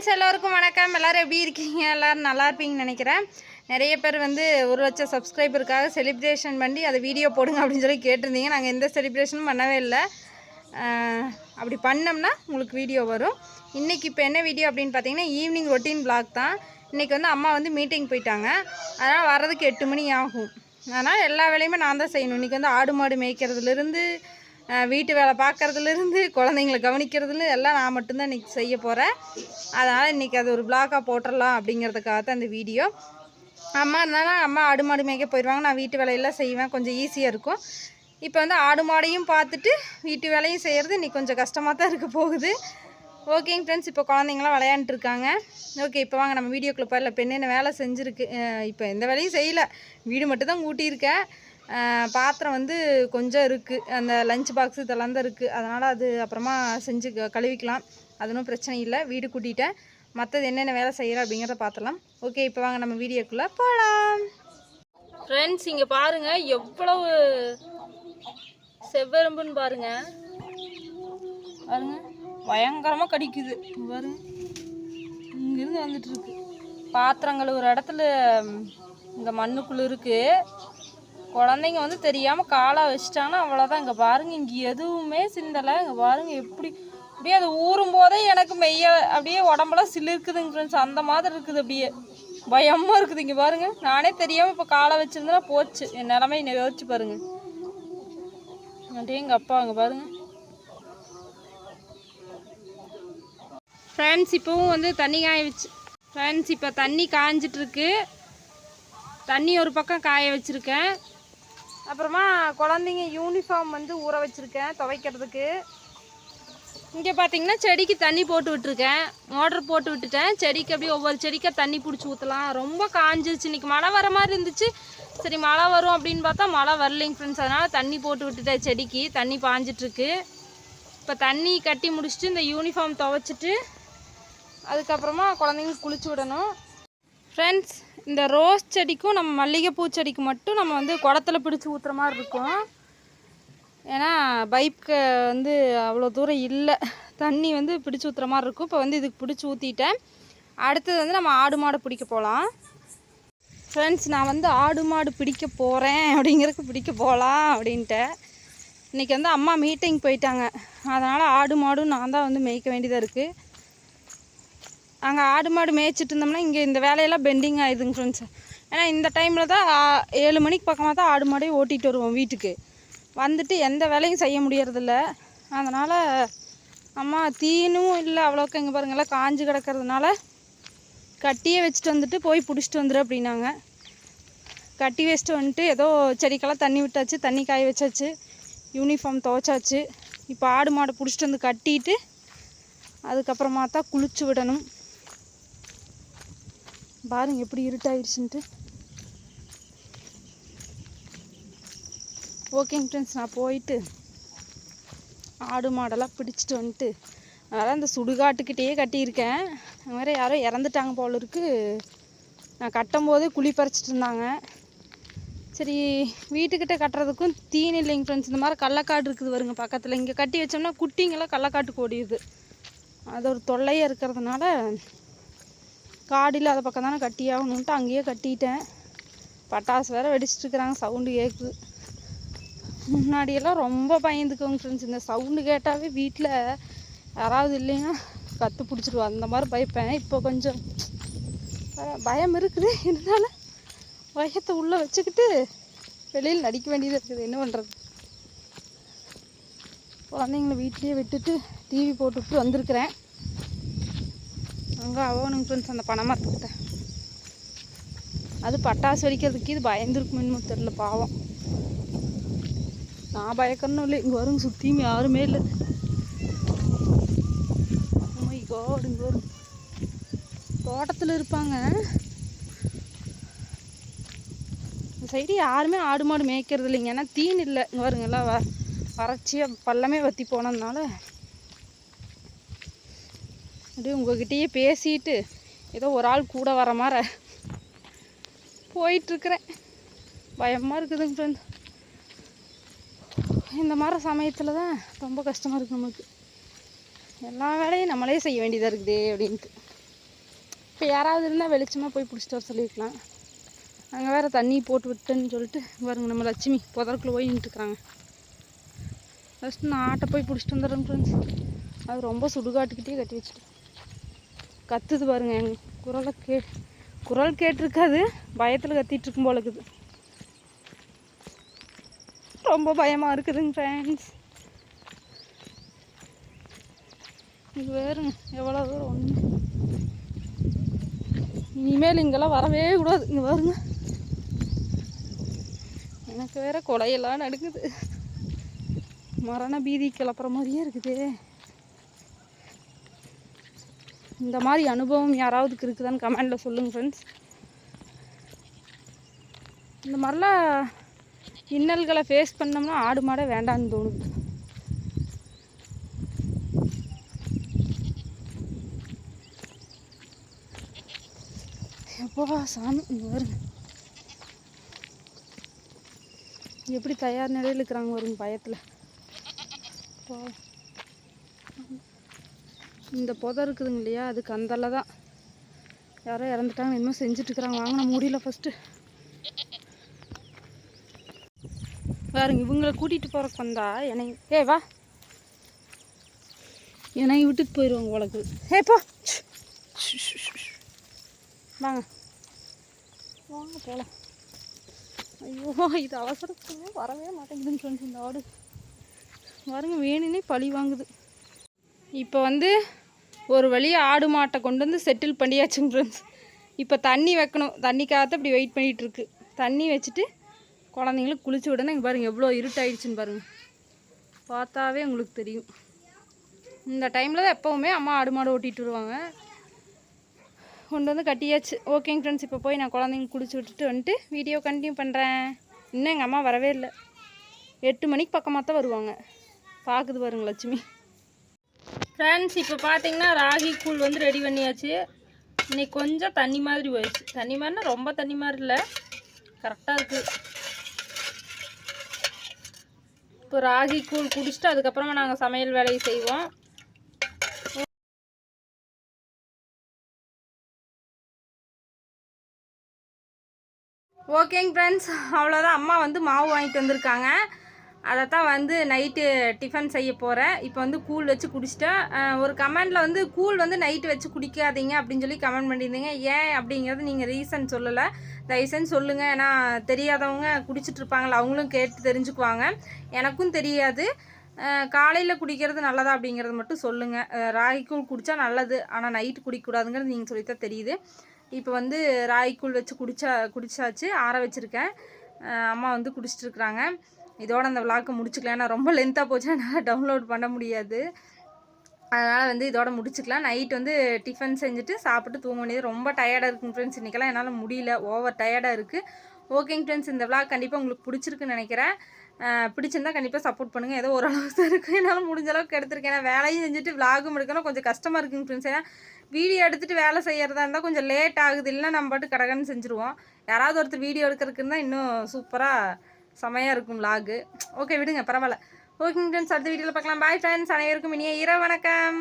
Friends எல்லோருக்கும் வணக்கம். எல்லோரும் எப்படி இருக்கீங்க? எல்லோரும் நல்லா இருப்பீங்கன்னு நினைக்கிறேன். நிறைய பேர் வந்து ஒரு லட்சம் சப்ஸ்கிரைபருக்காக செலிப்ரேஷன் பண்ணி அதை வீடியோ போடுங்க அப்படின்னு சொல்லி கேட்டிருந்தீங்க. நாங்கள் எந்த செலிப்ரேஷனும் பண்ணவே இல்லை. அப்படி பண்ணோம்னா உங்களுக்கு வீடியோ வரும். இன்றைக்கி இப்போ என்ன வீடியோ அப்படின்னு பார்த்தீங்கன்னா ஈவினிங் ரொட்டீன் பிளாக் தான். இன்றைக்கி வந்து அம்மா வந்து மீட்டிங் போயிட்டாங்க. அதனால் வர்றதுக்கு எட்டு மணி ஆகும். அதனால் எல்லா வேலையுமே நான் தான் செய்யணும். இன்றைக்கி வந்து ஆடு மாடு மேய்க்கிறதுலேருந்து வீட்டு வேலை பார்க்குறதுலேருந்து குழந்தைங்கள கவனிக்கிறதுல எல்லாம் நான் மட்டும்தான் இன்றைக்கி செய்ய போகிறேன் அதனால் இன்றைக்கி அது ஒரு பிளாக்காக போட்டுடலாம் அப்படிங்கிறதுக்காக தான் இந்த வீடியோ. அம்மா இருந்தாலும் அம்மா ஆடு மாடு மேய்க்க போயிடுவாங்க நான் வீட்டு வேலையெல்லாம் செய்வேன். கொஞ்சம் ஈஸியாக இருக்கும். இப்போ வந்து ஆடு மாடையும் பார்த்துட்டு வீட்டு வேலையும் செய்கிறது இன்றைக்கி கொஞ்சம் கஷ்டமாக தான் இருக்க போகுது. ஓகேங்க ஃப்ரெண்ட்ஸ் இப்போ குழந்தைங்களாம் விளையாண்டுருக்காங்க ஓகே இப்போ வாங்க. நம்ம வீடியோக்குள்ளே போயிடல இப்போ என்னென்ன வேலை செஞ்சுருக்கு இப்போ எந்த வேலையும் செய்யலை. வீடு மட்டும் தான் கூட்டியிருக்கேன். பாத்திரம் வந்து கொஞ்சம் இருக்குது அந்த லஞ்ச் பாக்ஸ் இதெல்லாம் தான் இருக்குது அதனால் அது அப்புறமா செஞ்சு க- கழுவிக்கலாம். அது ஒன்றும் பிரச்சனை இல்லை. வீடு கூட்டிகிட்டேன் மற்றது என்னென்ன வேலை செய்கிறேன் அப்படிங்கிறத பார்த்துலாம் ஓகே இப்போ வாங்க நம்ம வீடியோக்குள்ளே போகலாம் ஃப்ரெண்ட்ஸ் இங்கே பாருங்கள் எவ்வளவு செவ்வெரும்புன்னு பாருங்கள் பாருங்க. பயங்கரமாக கடிக்குது. பாருங்க. இங்கேருந்து வந்துட்டு இருக்கு. பாத்திரங்கள் ஒரு இடத்துல இந்த மண்ணுக்குள்ளே இருக்குது குழந்தைங்க வந்து தெரியாமல் காலை வச்சிட்டாங்கன்னா அவ்வளோதான் இங்கே பாருங்க இங்கே எதுவுமே சிந்தலை. இங்கே பாருங்க எப்படி அப்படியே அது ஊறும் போதே எனக்கு மெய்ய அப்படியே உடம்பெல்லாம் சிலிருக்குதுங்க ஃப்ரெண்ட்ஸ் அந்த மாதிரி இருக்குது அப்படியே. பயமாக இருக்குது. இங்கே பாருங்க நானே தெரியாமல் இப்போ காலை வச்சுருந்தேன்னா போச்சு. என் நிலமை என்னை யோசிச்சு பாருங்க. அப்படியே எங்கள் அப்பா அங்கே பாருங்க. ஃப்ரெண்ட்ஸ் இப்போவும் வந்து தண்ணி காய வச்சு ஃப்ரெண்ட்ஸ் இப்போ தண்ணி காய்ஞ்சிட்ருக்கு தண்ணி ஒரு பக்கம் காய வச்சுருக்கேன். அப்புறமா குழந்தைங்க யூனிஃபார்ம் வந்து ஊற வச்சுருக்கேன் துவைக்கிறதுக்கு. இங்கே பார்த்தீங்கன்னா செடிக்கு தண்ணி போட்டு விட்டுருக்கேன். மோட்டர் போட்டு விட்டுட்டேன். செடிக்கு அப்படியே ஒவ்வொரு செடிக்காக தண்ணி பிடிச்சி ஊற்றலாம் ரொம்ப காஞ்சிருச்சு. இன்றைக்கி மழை வர மாதிரி இருந்துச்சு. சரி மழை வரும் அப்படின்னு பார்த்தா மழை வரலைங்க ஃப்ரெண்ட்ஸ் அதனால் தண்ணி போட்டு விட்டுட்டேன் செடிக்கு. தண்ணி பாஞ்சிட்ருக்கு. இப்போ தண்ணி கட்டி முடிச்சுட்டு இந்த யூனிஃபார்ம் துவைச்சிட்டு அதுக்கப்புறமா குழந்தைங்க குளிச்சு விடணும். ஃப்ரெண்ட்ஸ் இந்த ரோஸ் செடிக்கும் நம்ம மல்லிகைப்பூ செடிக்கு மட்டும் நம்ம வந்து குடத்துல பிடிச்சி ஊற்றுற மாதிரி இருக்கும். ஏன்னா பைப்க்கு வந்து அவ்வளோ தூரம் இல்லை. தண்ணி வந்து பிடிச்சி ஊற்றுற மாதிரி இருக்கும். இப்போ வந்து இதுக்கு பிடிச்சி ஊற்றிட்டேன் அடுத்தது வந்து நம்ம ஆடு மாடு பிடிக்க போகலாம். ஃப்ரெண்ட்ஸ் நான் வந்து ஆடு மாடு பிடிக்க போகிறேன் அப்படிங்கிறதுக்கு பிடிக்க போகலாம் அப்படின்ட்டு. இன்றைக்கி வந்து அம்மா மீட்டிங் போயிட்டாங்க. அதனால் ஆடு மாடும் நான் தான் வந்து மேய்க்க வேண்டியதாக இருக்குது அங்கே ஆடு மாடு மேய்ச்சிட்டு இருந்தோம்னா இங்கே இந்த வேலையெல்லாம் பெண்டிங் ஆயிடுதுங்க ஃப்ரெண்ட்ஸ் ஏன்னா இந்த டைமில் தான் ஏழு மணிக்கு பக்கமாக தான் ஆடு மாடையும் ஓட்டிகிட்டு வருவோம் வீட்டுக்கு. வந்துட்டு எந்த வேலையும் செய்ய முடியறதில்ல. அதனால் அம்மா தீனும் இல்லை அவ்வளோக்கு இங்கே பாருங்கள்லாம் காஞ்சு கிடக்கறதுனால கட்டியே வச்சுட்டு வந்துட்டு போய் பிடிச்சிட்டு வந்துடு அப்படின்னாங்க. கட்டி வச்சுட்டு வந்துட்டு ஏதோ செடிக்கெல்லாம் தண்ணி விட்டாச்சு தண்ணி காய வச்சாச்சு யூனிஃபார்ம் துவைச்சாச்சு. இப்போ ஆடு மாடை பிடிச்சிட்டு வந்து கட்டிட்டு அதுக்கப்புறமா தான் குளிச்சு விடணும். பாருங்க எப்படி இருட்டாயிடுச்சுன்ட்டு ஓகேங்க ஃப்ரெண்ட்ஸ் நான் போயிட்டு ஆடு மாடெல்லாம் பிடிச்சிட்டு வந்துட்டு அதனால் இந்த சுடுகாட்டுக்கிட்டேயே கட்டியிருக்கேன். அது மாதிரி யாரோ இறந்துட்டாங்க போல இருக்கு. நான் கட்டும் போதே குழி பறிச்சிட்டு இருந்தாங்க. சரி வீட்டுக்கிட்ட கட்டுறதுக்கும் தீனி இல்லைங்க ஃப்ரெண்ட்ஸ் இந்த மாதிரி கள்ளக்காடு இருக்குது வருங்க பக்கத்தில். இங்கே கட்டி வச்சோம்னா குட்டிங்கெல்லாம் கள்ளக்காட்டுக்கு ஓடிடுது. அது ஒரு தொல்லையாக இருக்கிறதுனால காடு இல்லாத பக்கம் தானே கட்டி ஆகணுன்ட்டு அங்கேயே கட்டிட்டேன். பட்டாசு வேற வெடிச்சிட்டு இருக்கிறாங்க சவுண்டு கேட்குது முன்னாடியெல்லாம் ரொம்ப பயந்துக்கோங்க ஃப்ரெண்ட்ஸ் இந்த சவுண்டு கேட்டாவே வீட்டில் யாராவது இல்லைன்னா கற்று பிடிச்சிருவோம் அந்த மாதிரி பயப்பேன். இப்போ கொஞ்சம் பயம் இருக்குது. இருந்தாலும் பயத்தை உள்ளே வச்சுக்கிட்டு வெளியில் நடிக்க வேண்டியது இருக்குது. என்ன பண்ணுறது குழந்தைங்கள வீட்லேயே விட்டுட்டு டிவி போட்டுவிட்டு வந்திருக்கிறேன். அங்கே அவனுங்க ஃப்ரெண்ட்ஸ் அந்த பனை மரத்துக்கிட்ட அது பட்டாசு வெடிக்கிறதுக்கு இது பயந்துருக்குமேன்னு தெரில பாவம். நான் பயக்கணும் இல்லை இங்கே வரும் சுற்றியும் யாருமே இல்லை. Oh கோடு இங்கே வரும் தோட்டத்தில் இருப்பாங்க. இந்த சைடு யாருமே ஆடு மாடு மேய்க்கிறது இல்லைங்க. ஏன்னா தீன் இல்லை. இங்கே வருங்க எல்லாம் வ வறட்சியாக பள்ளமே வற்றி போனதுனால. அப்படியே உங்ககிட்டயே பேசிட்டு ஏதோ ஒரு ஆள் கூட வர மாதிரி போயிட்டுருக்குறேன். பயமாக இருக்குதுங்க ஃப்ரெண்ட் இந்த மாதிரி சமயத்தில் தான் ரொம்ப கஷ்டமாக இருக்குது நமக்கு. எல்லா வேலையும் நம்மளே செய்ய வேண்டியதாக இருக்குதே அப்படின்ட்டு. இப்போ யாராவது இருந்தால் வெளிச்சமாக போய் பிடிச்சிட்டு வர சொல்லியிருக்கலாம் அங்கே வேறு தண்ணி போட்டு விட்டேன்னு சொல்லிட்டு பாருங்க நம்ம லட்சுமி புதற்குள்ளே போய் நின்றுட்டுருக்குறாங்க ஃபஸ்ட்டு நான் ஆட்டை போய் பிடிச்சிட்டு வந்துடுறேன் ஃப்ரெண்ட்ஸ் அது ரொம்ப சுடுகாட்டுக்கிட்டே கட்டி வச்சுட்டு கத்துது பாருங்க எங்க குரலை கே குரல் கேட்டிருக்காது பயத்தில் கத்திட்டு இருக்கும் போல இருக்குது. ரொம்ப பயமாக இருக்குதுங்க ஃப்ரெண்ட்ஸ் இது வேறுங்க எவ்வளோ தூரம் ஒன்று இனிமேல் இங்கெல்லாம் வரவே கூடாது. இங்கே வருங்க எனக்கு வேற கொலையெல்லாம் நடக்குது. மரண பீதி கிளப்புற மாதிரியே இருக்குது. இந்த மாதிரி அனுபவம் யாராவதுக்கு இருக்குதான்னு கமெண்டில் சொல்லுங்கள் ஃப்ரெண்ட்ஸ் இந்த மாதிரிலாம் இன்னல்களை ஃபேஸ் பண்ணோம்னா ஆடு மாடே வேண்டான்னு தோணுது. எப்போ சாமி இங்கே வருங்க எப்படி தயார் நிலையில் இருக்கிறாங்க வருங்க பயத்தில். போ. இந்த புதை இருக்குதுங்க இல்லையா? அதுக்கு அந்தல தான். யாரோ இறந்துட்டாங்க இன்னும் செஞ்சுட்ருக்குறாங்க வாங்க நான் முடியல ஃபஸ்ட்டு பாருங்க இவங்களை கூட்டிகிட்டு போகிறக்கு வந்தா என்னை ஏ வா. என்னை விட்டுட்டு போயிடுவாங்க உனக்கு ஏ போ. வாங்க. வாங்க போகலாம் ஐயோ இது அவசரத்துக்கு வரவே மாட்டேங்குதுன்னு சொல்லி இந்த ஆடு. பாருங்க வேணுன்னே பழி வாங்குது. இப்போ வந்து ஒரு வழியாக ஆடு மாட்டை கொண்டு வந்து செட்டில் பண்ணியாச்சுங்க ஃப்ரெண்ட்ஸ் இப்போ தண்ணி வைக்கணும். தண்ணிக்காக இப்படி வெயிட் பண்ணிகிட்ருக்கு தண்ணி வச்சுட்டு குழந்தைங்களுக்கு குளிச்சு விடணும் இங்கே பாருங்கள் எவ்வளோ இருட்டாயிடுச்சுன்னு பாருங்கள் பார்த்தாவே உங்களுக்கு தெரியும். இந்த டைமில் தான் எப்போவுமே அம்மா ஆடு மாடு ஓட்டிகிட்டு வருவாங்க. கொண்டு வந்து கட்டியாச்சு. ஓகேங்க ஃப்ரெண்ட்ஸ் இப்போ போய் நான் குழந்தைங்க குளிச்சு விட்டுட்டு வந்துட்டு வீடியோ கண்டினியூ பண்ணுறேன் இன்னும் எங்கள் அம்மா வரவே இல்லை. எட்டு மணிக்கு பக்கமாக தான் வருவாங்க. பார்க்குது பாருங்க லட்சுமி. ஃப்ரெண்ட்ஸ் இப்போ பார்த்தீங்கன்னா ராகி கூழ் வந்து ரெடி பண்ணியாச்சு. இன்னைக்கு கொஞ்சம் தண்ணி மாதிரி போயிடுச்சு. தண்ணி மாதிரினா ரொம்ப தண்ணி மாதிரி இல்லை. கரெக்டாக இருக்குது இப்போ ராகி கூழ் குடிச்சிட்டு அதுக்கப்புறமா நாங்கள் சமையல் வேலையை செய்வோம். ஓகேங்க ஃப்ரெண்ட்ஸ் அவ்வளோதான் அம்மா வந்து மாவு வாங்கிட்டு வந்திருக்காங்க. அதை தான் வந்து நைட்டு டிஃபன் செய்ய போகிறேன் இப்போ வந்து கூழ் வச்சு குடிச்சிட்டேன். ஒரு கமெண்டில் வந்து கூழ் வந்து நைட்டு வச்சு குடிக்காதீங்க அப்படின்னு சொல்லி கமெண்ட் பண்ணியிருந்தீங்க. ஏன் அப்படிங்கிறது நீங்கள் ரீசன் சொல்லலை. தயவுசெஞ்சு சொல்லுங்கள் ஏன்னா தெரியாதவங்க குடிச்சிட்டு இருப்பாங்களா அவங்களும் கேட்டு தெரிஞ்சுக்குவாங்க. எனக்கும் தெரியாது. காலையில் குடிக்கிறது நல்லதா அப்படிங்கிறது மட்டும் சொல்லுங்கள் ராகி கூழ் குடித்தா நல்லது. ஆனால் நைட்டு குடிக்கக்கூடாதுங்கிறது நீங்கள் சொல்லித்தான் தெரியுது. இப்போ வந்து ராகி கூழ் வச்சு குடிச்சா குடிச்சாச்சு ஆற வச்சுருக்கேன். அம்மா வந்து குடிச்சிட்ருக்குறாங்க இதோட அந்த விளாக்கு முடிச்சுக்கலாம். ஏன்னா ரொம்ப லென்த்தாக போச்சுன்னா என்னால் டவுன்லோட் பண்ண முடியாது. அதனால் வந்து இதோட முடிச்சுக்கலாம். நைட் வந்து டிஃபன் செஞ்சுட்டு சாப்பிட்டு தூங்க வேண்டியது. ரொம்ப டயர்டாக இருக்குங்க ஃப்ரெண்ட்ஸ் இன்றைக்கெல்லாம் என்னால் முடியல. ஓவர் டயர்டாக இருக்குது ஓகேங்க ஃப்ரெண்ட்ஸ் இந்த விளாக் கண்டிப்பாக உங்களுக்கு பிடிச்சிருக்குன்னு நினைக்கிறேன். பிடிச்சிருந்தா கண்டிப்பாக சப்போர்ட் பண்ணுங்கள் ஏதோ ஓரளவுக்கு தான் இருக்குது என்னால் முடிஞ்ச அளவுக்கு எடுத்திருக்கேன். ஏன்னா வேலையும் செஞ்சுட்டு விளாகும் எடுக்கணும். கொஞ்சம் கஷ்டமாக இருக்குங்க ஃப்ரெண்ட்ஸ் ஏன்னா வீடியோ எடுத்துகிட்டு வேலை செய்கிறதா இருந்தால் கொஞ்சம் லேட் ஆகுது. இல்லைன்னா நம்ம பாட்டு கடகன்னு செஞ்சுருவோம். யாராவது ஒருத்தர் வீடியோ எடுக்கிறதுக்கு இருந்தால் இன்னும் சூப்பராக செமையாக இருக்கும் லாகு ஓகே விடுங்க பரவாயில்ல. ஓகேங்க ஃப்ரெண்ட்ஸ் அடுத்த வீடியோவில் பார்க்கலாம். பாய் ஃப்ரெண்ட்ஸ் அனைவருக்கும் இனிய இரவு வணக்கம்.